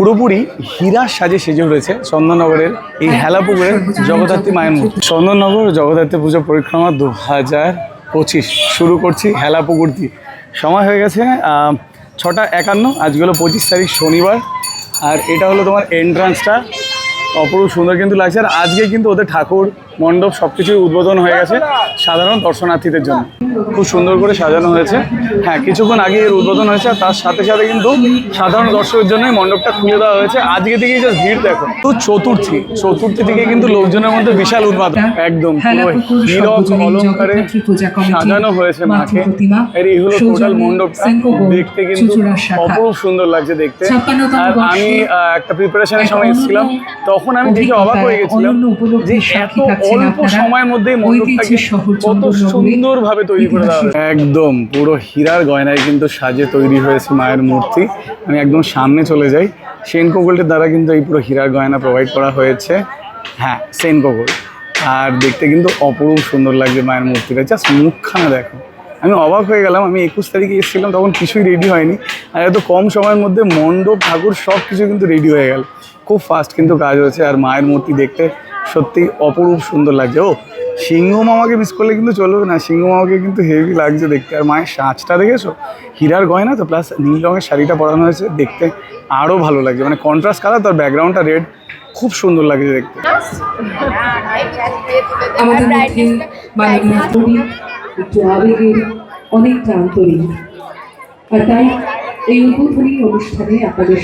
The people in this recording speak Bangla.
পুরোপুরি হীরা সাজে সেজে রয়েছে চন্দননগরের এই হেলাপুকুরের জগদ্ধাত্রী মায়ের মূর্তি। চন্দননগর জগদ্ধাত্রী পুজো পরিক্রমা দু হাজার পঁচিশ। শুরু করছি হেলাপুকুর দিয়ে। সময় হয়ে গেছে ছটা একান্ন আজকে হলো পঁচিশ তারিখ শনিবার। আর এটা হলো তোমার এন্ট্রান্সটা অপরূপ সুন্দর কিন্তু লাগছে। আর আজকে কিন্তু ওদের ঠাকুর মণ্ডপ সব কিছুই উদ্বোধন হয়ে গেছে সাধারণ দর্শনার্থীদের জন্য। খুব সুন্দর করে সাজানো হয়েছে। হ্যাঁ কিছুক্ষণ আগে এর উদ্বোধন হয়েছে তার সাথে সাথে কিন্তু সাধারণ দর্শকের জন্য মণ্ডপটা খুলে দেওয়া হয়েছে। আজকে থেকেই জাস্ট ভিড় দেখো। তো চতুর্থী চতুর্থী থেকে কিন্তু লোকজনের মধ্যে বিশাল উন্মাদ একদম অলঙ্কারে সাজানো হয়েছে মাকে। এর এই হলো টোটাল মণ্ডপটা। দেখতে কিন্তু অপরূপ সুন্দর লাগছে দেখতে। আর আমি একটা প্রিপারেশনের সময় এসেছিলাম। তখন আমি দেখে অবাক হয়ে গেছিলাম যে এত অল্প সময়ের মধ্যে মণ্ডপটাকে কত সুন্দরভাবে তৈরি করে দেওয়া একদম পুরো হীরার গয়নায় কিন্তু সাজে তৈরি হয়েছে মায়ের মূর্তি। আমি একদম সামনে চলে যাই। সেন কোকলটের দ্বারা কিন্তু এই পুরো হীরার গয়না প্রোভাইড করা হয়েছে। হ্যাঁ সেন কোকল আর দেখতে কিন্তু অপরূপ সুন্দর লাগছে মায়ের মূর্তিটা। জাস্ট মুখখানা দেখো। আমি অবাক হয়ে গেলাম আমি একুশ তারিখে এসেছিলাম তখন কিছুই রেডি হয়নি। আর এত কম সময়ের মধ্যে মণ্ডপ ঠাকুর সব কিছু কিন্তু রেডি হয়ে গেল। খুব ফাস্ট কিন্তু কাজ হয়েছে। আর মায়ের মূর্তি দেখতে সত্যি অপরূপ সুন্দর লাগছে। ও, সিংহ মামাকে মিস করলে কিন্তু চলবে না। সিংহ মামাকে কিন্তু হেভি লাগছে দেখতে। আর মায়ের সাঁচটা দেখেছ? হীরার গয়না তো প্লাস নীল রঙের শাড়িটা পরানো হয়েছে দেখতে। আরও ভালো লাগছে। মানে কন্ট্রাস্ট কালার তার ব্যাকগ্রাউন্ডটা রেড খুব সুন্দর লাগছে দেখতে। অনেকটা আন্তরিক আর তাই এই উদ্বোধনী অনুষ্ঠানে আপনাদের